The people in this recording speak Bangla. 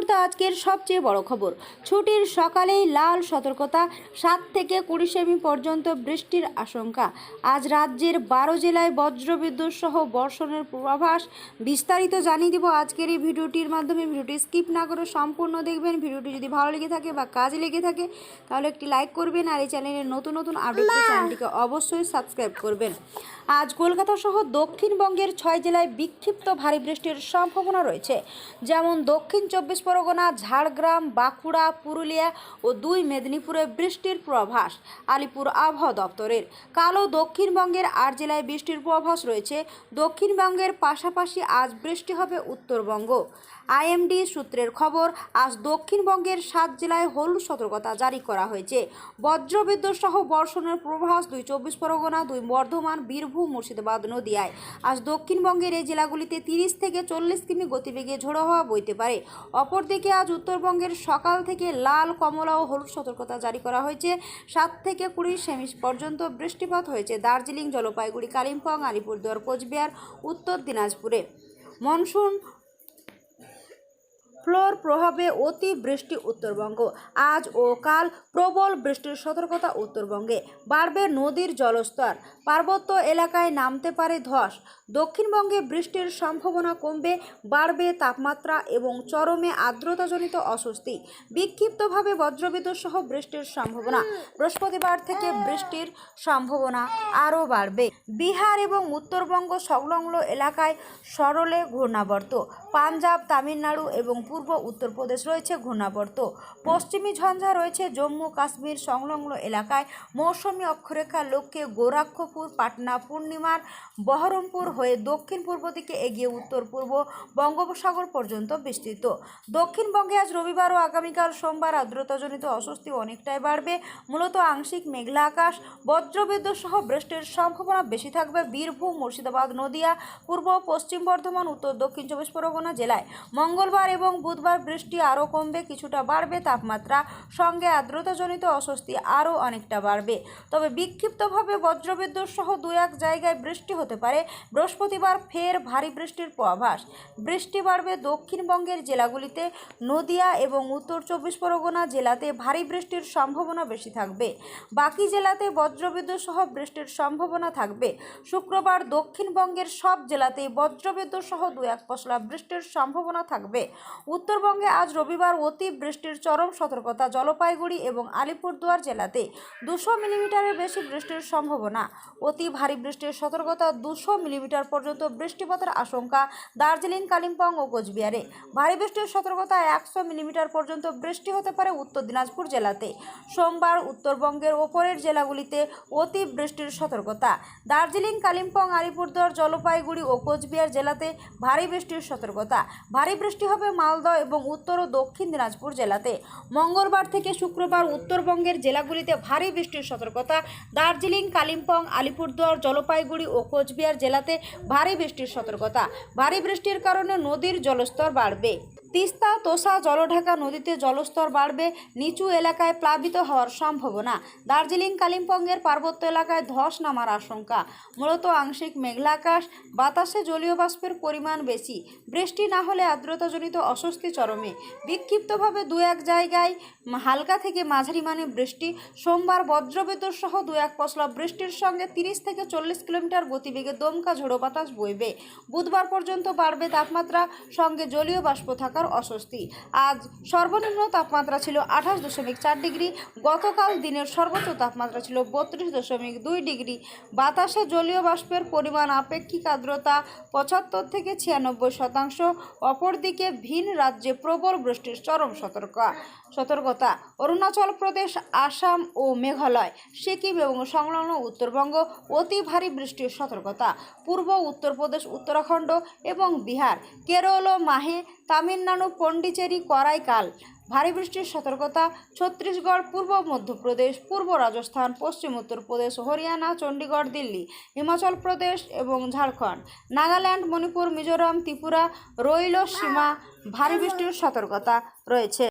মুহূর্তে আজকের সবচেয়ে বড় খবর। ছুটির সকালেই লাল সতর্কতা, সাত থেকে কুড়ি সেমি পর্যন্ত বৃষ্টির আশঙ্কা। আজ রাজ্যের বারো জেলায় বজ্রবিদ্যুৎ সহ বর্ষণের পূর্বাভাস। বিস্তারিত জানিয়ে দিব আজকের এই ভিডিওটির মাধ্যমে। ভিডিওটি স্কিপ না করে সম্পূর্ণ দেখবেন। ভিডিওটি যদি ভালো লেগে থাকে বা কাজে লেগে থাকে, তাহলে একটি লাইক করবেন আর এই চ্যানেলের নতুন নতুন আপডেট চ্যানেলটিকে অবশ্যই সাবস্ক্রাইব করবেন। আজ কলকাতা সহ দক্ষিণবঙ্গের ছয় জেলায় বিক্ষিপ্ত ভারী বৃষ্টির সম্ভাবনা রয়েছে। যেমন দক্ষিণ চব্বিশ পরগনা, ঝাড়গ্রাম, বাঁকুড়া, পুরুলিয়া ও দুই মেদিনীপুরে বৃষ্টির প্রভাস আলিপুর আবহাওয়া দপ্তরের। কালো দক্ষিণবঙ্গের আট জেলায় বৃষ্টির প্রভাস রয়েছে। দক্ষিণবঙ্গের পাশাপাশি আজ বৃষ্টি হবে উত্তরবঙ্গ। আইএমডি সূত্রের খবর, আজ দক্ষিণবঙ্গের সাত জেলায় হলুদ সতর্কতা জারি করা হয়েছে। বজ্রবিদ্যুৎ সহ বর্ষণের পূর্বাভাস, দুই চব্বিশ পরগনা, দুই বর্ধমান, বীরভূম, মুর্শিদাবাদ, নদিয়ায়। আজ দক্ষিণবঙ্গের এই জেলাগুলিতে তিরিশ থেকে চল্লিশ কিমি গতিবেগে ঝোড়ো হওয়া বইতে পারে। অপরদিকে আজ উত্তরবঙ্গের সকাল থেকে লাল, কমলা ও হলুদ সতর্কতা জারি করা হয়েছে। সাত থেকে কুড়ি সেমি পর্যন্ত বৃষ্টিপাত হয়েছে দার্জিলিং, জলপাইগুড়ি, কালিম্পং, আলিপুরদুয়ার, কোচবিহার, উত্তর দিনাজপুরে। মনসুন ফ্লোর প্রভাবে অতি বৃষ্টি উত্তরবঙ্গ। আজ ও কাল প্রবল বৃষ্টির সতর্কতা উত্তরবঙ্গে। বাড়বে নদীর জলস্তর। পার্বত্য এলাকায় নামতে পারে ধস। দক্ষিণবঙ্গে বৃষ্টির সম্ভাবনা কমবে, বাড়বে তাপমাত্রা এবং চরমে আর্দ্রতাজনিত অস্বস্তি। বিক্ষিপ্তভাবে বজ্রবিদ্যুৎ সহ বৃষ্টির সম্ভাবনা। বৃহস্পতিবার থেকে বৃষ্টির সম্ভাবনা আরও বাড়বে। বিহার এবং উত্তরবঙ্গ সংলগ্ন এলাকায় সরলে ঘূর্ণাবর্ত। পাঞ্জাব, তামিলনাড়ু এবং পূর্ব উত্তরপ্রদেশ রয়েছে ঘূর্ণাবর্ত। পশ্চিমী ঝঞ্ঝা রয়েছে জম্মু কাশ্মীর সংলগ্ন এলাকায়। মৌসুমী অক্ষরেখার লক্ষ্যে গোরাক্ষপুর, পাটনা পূর্ণিমার, বহরমপুর হয়ে দক্ষিণ পূর্ব দিকে এগিয়ে উত্তর পূর্ব বঙ্গোপসাগর পর্যন্ত বিস্তৃত। দক্ষিণবঙ্গে আজ রবিবার ও আগামীকাল সোমবার আর্দ্রতাজনিত অস্বস্তি অনেকটাই বাড়বে। মূলত আংশিক মেঘলা আকাশ, বজ্রবিদ্যুৎ সহ বৃষ্টির সম্ভাবনা বেশি থাকবে বীরভূম, মুর্শিদাবাদ, নদিয়া, পূর্ব পশ্চিম বর্ধমান, উত্তর দক্ষিণ চব্বিশ পরগনা জেলায়। মঙ্গলবার এবং বুধবার বৃষ্টি আরও কমবে, কিছুটা বাড়বে তাপমাত্রা। সঙ্গে আর্দ্রতাজনিত অস্বস্তি আরও অনেকটা বাড়বে। তবে বিক্ষিপ্তভাবে বজ্রবিদ্যুৎ সহ দু এক জায়গায় বৃষ্টি হতে পারে। বৃহস্পতিবার ফের ভারী বৃষ্টির পূর্বাভাস। বৃষ্টি বাড়বে দক্ষিণবঙ্গের জেলাগুলিতে। নদিয়া এবং উত্তর চব্বিশ পরগনা জেলাতে ভারী বৃষ্টির সম্ভাবনা বেশি থাকবে। বাকি জেলাতে বজ্রবিদ্যুৎ সহ বৃষ্টির সম্ভাবনা থাকবে। শুক্রবার দক্ষিণবঙ্গের সব জেলাতেই বজ্রবিদ্যুৎ সহ দু এক পশলা বৃষ্টির সম্ভাবনা থাকবে। উত্তরবঙ্গে আজ রবিবার অতি বৃষ্টির চরম সতর্কতা জলপাইগুড়ি এবং আলিপুরদুয়ার জেলাতে দুশো মিলিমিটারের বেশি বৃষ্টির সম্ভাবনা। অতি ভারী বৃষ্টির সতর্কতা দুশো মিলিমিটার পর্যন্ত বৃষ্টিপাতের আশঙ্কা দার্জিলিং, কালিম্পং ও কোচবিহারে। ভারী বৃষ্টির সতর্কতা একশো মিলিমিটার পর্যন্ত বৃষ্টি হতে পারে উত্তর দিনাজপুর জেলাতে। সোমবার উত্তরবঙ্গের ওপরের জেলাগুলিতে অতি বৃষ্টির সতর্কতা। দার্জিলিং, কালিম্পং, আলিপুরদুয়ার, জলপাইগুড়ি ও কোচবিহার জেলাতে ভারী বৃষ্টির সতর্কতা। ভারী বৃষ্টি হবে মালদহ এবং উত্তর ও দক্ষিণ দিনাজপুর জেলাতে। মঙ্গলবার থেকে শুক্রবার উত্তরবঙ্গের জেলাগুলিতে ভারী বৃষ্টির সতর্কতা। দার্জিলিং, কালিম্পং, আলিপুরদুয়ার, জলপাইগুড়ি ও কোচবিহার জেলাতে ভারী বৃষ্টির সতর্কতা। ভারী বৃষ্টির কারণে নদীর জলস্তর বাড়বে। তিস্তা তোষা জলঢাকা নদীতে জলস্তর বাড়বে, নিচু এলাকায় প্লাবিত হওয়ার সম্ভাবনা। দার্জিলিং, কালিম্পংয়ের পার্বত্য এলাকায় ধস নামার আশঙ্কা। মূলত আংশিক মেঘলা আকাশ বাতাসে জলীয় বাষ্পের পরিমাণ বেশি। বৃষ্টি না হলে আর্দ্রতাজনিত অস্বস্তি চরমে। বিক্ষিপ্তভাবে দু এক জায়গায় হালকা থেকে মাঝারি মানে বৃষ্টি। সোমবার বজ্রবিদ্যুৎ সহ দু এক পশলা বৃষ্টির সঙ্গে তিরিশ থেকে চল্লিশ কিলোমিটার গতিবেগে দমকা ঝোড়ো বাতাস বইবে। বুধবার পর্যন্ত বাড়বে তাপমাত্রা, সঙ্গে জলীয় বাষ্প থাকার অস্বস্তি। আজ সর্বনিম্ন তাপমাত্রা ছিল আঠাশ দশমিক চার ডিগ্রি। গতকাল দিনের সর্বোচ্চ তাপমাত্রা ছিল বত্রিশ দশমিক দুই ডিগ্রি। বাতাসে জলীয় বাষ্পের পরিমাণ আপেক্ষিক আর্দ্রতা পঁচাত্তর থেকে ছিয়ানব্বই শতাংশ। অপরদিকে ভিন রাজ্যে প্রবল বৃষ্টির চরম সতর্কা সতর্কতা। অরুণাচল প্রদেশ, আসাম ও মেঘালয়, সিকিম এবং সংলগ্ন উত্তরবঙ্গ অতি ভারী বৃষ্টির সতর্কতা। পূর্ব উত্তরপ্রদেশ উত্তরাখণ্ড এবং বিহার, কেরল ও মাহে, তামিলনাড়ু, পন্ডিচেরি, করাইকাল। ভারী বৃষ্টির সতর্কতা ছত্তিশগড়, পূর্ব মধ্যপ্রদেশ, পূর্ব রাজস্থান, পশ্চিম উত্তরপ্রদেশ হরিয়ানা, চণ্ডীগড়, দিল্লি, হিমাচল প্রদেশ এবং ঝাড়খণ্ড, নাগাল্যান্ড, মণিপুর, মিজোরাম, ত্রিপুরা, রইল সীমা ভারী বৃষ্টির সতর্কতা রয়েছে।